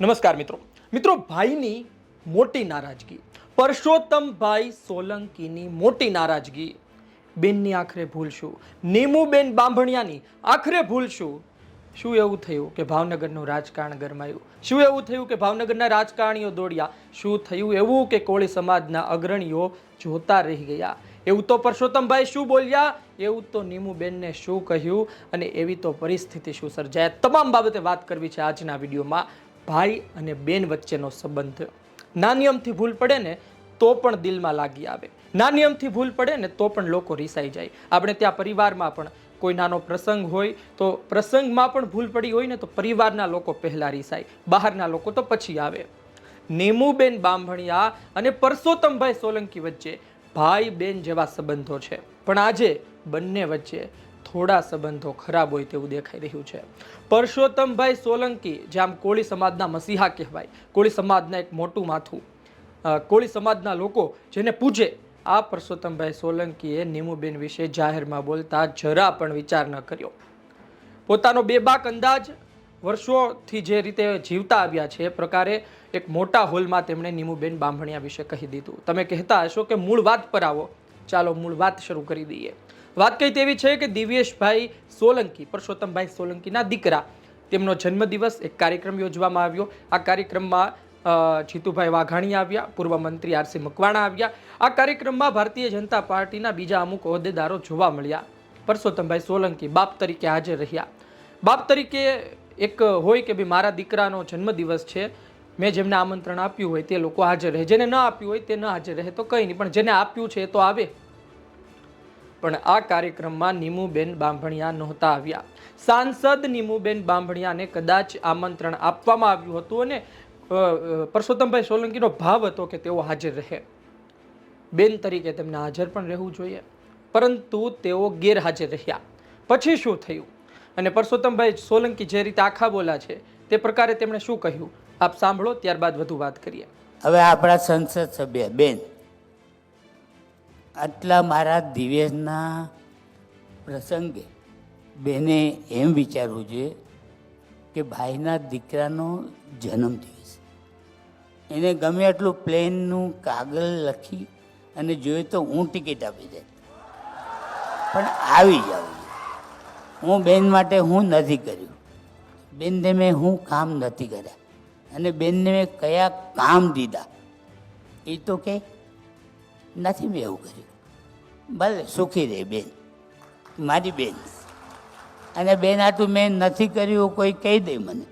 નમસ્કાર મિત્રો. મિત્રો, ભાઈની મોટી નારાજગી. પરસોત્તમભાઈ સોલંકીની મોટી નારાજગી. બેનની આખરે ભૂલ શું નીમુબેન બાંભણિયાની આખરે ભૂલ શું શું એવું થયું કે ભાવનગરનું રાજકારણ ગરમાયું? શું એવું થયું કે ભાવનગરના રાજકારણીઓ દોડ્યા? શું થયું એવું કે કોળી સમાજના અગ્રણીઓ જોતા રહી ગયા? એવું તો પરસોત્તમભાઈ શું બોલ્યા? એવું તો નીમુબેનને શું કહ્યું? અને એવી તો પરિસ્થિતિ શું સર્જાય? તમામ બાબતે વાત કરવી છે આજના વિડીયોમાં. ભાઈ અને બેન વચ્ચેનો સંબંધ. નાની અમથી ભૂલ પડે ને તો પણ દિલમાં લાગી આવે. નાની અમથી ભૂલ પડે ને તો પણ લોકો રિસાઈ જાય. આપણે ત્યાં પરિવારમાં પણ કોઈ નાનો પ્રસંગ હોય તો પ્રસંગમાં પણ ભૂલ પડી હોય ને તો પરિવારના લોકો પહેલાં રિસાય. બહારના લોકો તો પછી આવે. નેમુબેન બાંભણિયા અને પરસોત્તમભાઈ સોલંકી વચ્ચે ભાઈ બેન જેવા સંબંધો છે. પણ આજે બંને વચ્ચે થોડા સંબંધો ખરાબ હોય તેવું દેખાઈ રહ્યું છે. પરસોત્તમભાઈ સોલંકી, જે આમ કોળી સમાજના મસીહા કહેવાય, કોળી સમાજના એક મોટું માથું. કોળી સમાજના લોકો જેને પૂજે, આ પરસોત્તમભાઈ સોલંકીએ નીમુબેન વિશે જાહેરમાં બોલતા જરા પણ વિચાર ન કર્યો. પોતાનો બેબાક અંદાજ વર્ષોથી જે રીતે જીવતા આવ્યા છે, એ પ્રકારે એક મોટા હોલમાં તેમણે નીમુબેન બાંભણિયા વિશે કહી દીધું. તમે કહેતા હશો કે મૂળ વાત પર આવો. ચાલો મૂળ વાત શરૂ કરી દઈએ. વાત કઈ તેવી છે કે દિવ્યેશભાઈ સોલંકી, પરસોત્તમભાઈ સોલંકીના દીકરા. તેમનો જન્મદિવસ એક કાર્યક્રમ યોજવામાં આવ્યો. આ કાર્યક્રમમાં જીતુભાઈ વાઘાણી આવ્યા, પૂર્વ મંત્રી આરસી મકવાણા આવ્યા. આ કાર્યક્રમમાં ભારતીય જનતા પાર્ટીના બીજા અમુક હોદ્દેદારો જોવા મળ્યા. પરસોત્તમભાઈ સોલંકી બાપ તરીકે હાજર રહ્યા. બાપ તરીકે એક હોય કે ભાઈ મારા દીકરાનો જન્મદિવસ છે, મેં જેમને આમંત્રણ આપ્યું હોય તે લોકો હાજર રહે. જેને ન આપ્યું હોય તે ન હાજર રહે તો કંઈ નહીં. પણ જેને આપ્યું છે તો આવે. પણ આ કાર્યક્રમમાં નીમુબેન બાંભણિયા નહોતા આવ્યા. સાંસદ નીમુબેન બાંભણિયાને કદાચ આમંત્રણ આપવામાં આવ્યું હતું અને પરસોત્તમભાઈ સોલંકીનો ભાવ હતો કે તેઓ હાજર રહે. બેન તરીકે તેમને હાજર પણ રહેવું જોઈએ. પરંતુ તેઓ ગેરહાજર રહ્યા. પછી શું થયું? અને પરસોત્તમભાઈ સોલંકી જે રીતે આખા બોલા છે, તે પ્રકારે તેમણે શું કહ્યું? આપ સાંભળો, ત્યારબાદ વધુ વાત કરીએ. હવે આપણા સંસદ સભ્ય, બેન. આટલા મારા દિવ્યના પ્રસંગે બેને એમ વિચારવું જોઈએ કે ભાઈના દીકરાનો જન્મદિવસ એને ગમે એટલું પ્લેનનું કાગળ લખી અને જોઈએ તો હું ટિકિટ આપી દે પણ આવી જાઉં હું બેન માટે હું નથી કર્યું. બેનને મેં હું કામ નથી કર્યા. અને બેનને મેં કયા કામ દીધા? એ તો કે નથી મેં એવું કર્યું. ભલે સુખી રહે બેન, મારી બેન. અને બેન આટલું મેં નથી કર્યું કોઈ કહી દે મને.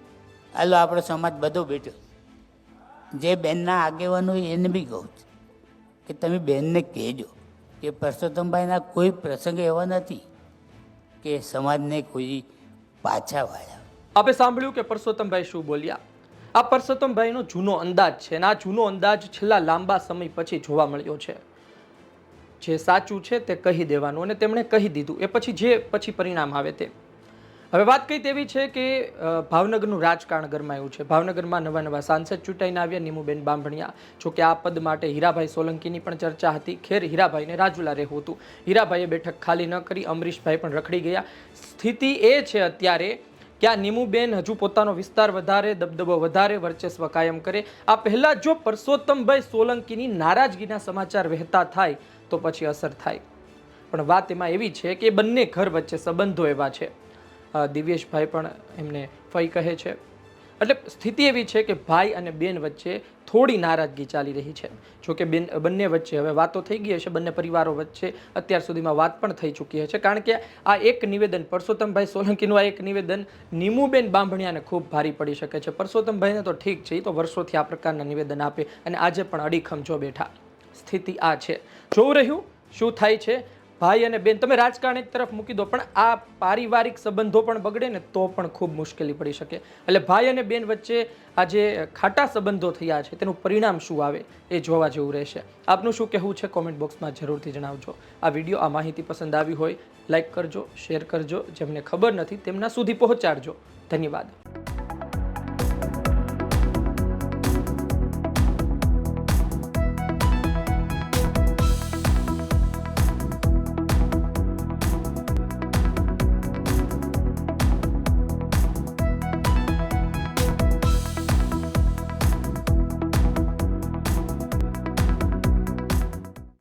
હાલો, આપણો સમાજ બધો બેઠો જે બેનના આગેવાનો એને બી કહું છું કે તમે બેનને કહેજો કે પરસોત્તમભાઈના કોઈ પ્રસંગ એવા નથી કે સમાજને કોઈ પાછા વાળ્યા આપે સાંભળ્યું કે પરસોત્તમભાઈ શું બોલ્યા? આ પરસોત્તમભાઈનો જૂનો અંદાજ છે અને આ જૂનો અંદાજ છેલ્લા લાંબા સમય પછી જોવા મળ્યો છે. જે સાચું છે તે કહી દેવાનું અને તેમણે કહી દીધું. એ પછી જે પછી પરિણામ આવે તે. હવે વાત કઈ તેવી છે કે ભાવનગરનું રાજકારણ ગરમાયું છે. ભાવનગરમાં નવા નવા સાંસદ ચૂંટાઈને આવ્યા. નીમુબેન બાંભણિયા, જો કે આ પદ માટે હીરાભાઈ સોલંકીની પણ ચર્ચા હતી. ખેર હીરાભાઈને રાજુલા રહેવું હતું. હીરાભાઈએ બેઠક ખાલી ન કરી, અમરીશભાઈ પણ રખડી ગયા. સ્થિતિ એ છે અત્યારે આ નીમુબેન હજુ પોતાનો વિસ્તાર વધારે, દબદબો વધારે, વર્ચસ્વ કાયમ કરે. આ પહેલાં જો પરસોત્તમભાઈ સોલંકીની નારાજગીના સમાચાર વહેતા થાય, તો પછી અસર થાય. પણ વાત એમાં એવી છે કે બંને ઘર વચ્ચે સંબંધો એવા છે. દિવ્યેશભાઈ પણ એમને ફઈ કહે છે. એટલે સ્થિતિ એવી છે કે ભાઈ અને બેન વચ્ચે થોડી નારાજગી ચાલી રહી છે. જો કે બેન બંને વચ્ચે હવે વાતો થઈ ગઈ હશે, બંને પરિવારો વચ્ચે અત્યાર સુધીમાં વાત પણ થઈ ચૂકી હશે. કારણ કે આ એક નિવેદન, પરસોત્તમભાઈ સોલંકીનું આ એક નિવેદન નીમુબેન બાંભણિયાને ખૂબ ભારી પડી શકે છે. પરસોત્તમભાઈને તો ઠીક છે, એ તો વર્ષોથી આ પ્રકારના નિવેદન આપે અને આજે પણ અડીખમ જો બેઠા. સ્થિતિ આ છે. જોવું રહ્યું, શું થાય છે? ભાઈ અને બેન, તમે રાજકારણ તરફ મૂકી દો, પણ આ પારિવારિક સંબંધો પણ બગડે ને તો પણ ખૂબ મુશ્કેલી પડી શકે. એટલે ભાઈ અને બેન વચ્ચે આ જે ખાટા સંબંધો થયા છે, તેનું પરિણામ શું આવે એ જોવા જેવું રહેશે. આપનું શું કહેવું છે? કોમેન્ટ બોક્સમાં જરૂરથી જણાવજો. આ વીડિયો આ માહિતી પસંદ આવી હોય, લાઈક કરજો, શેર કરજો, જેમને ખબર નથી તેમના સુધી પહોંચાડજો. ધન્યવાદ.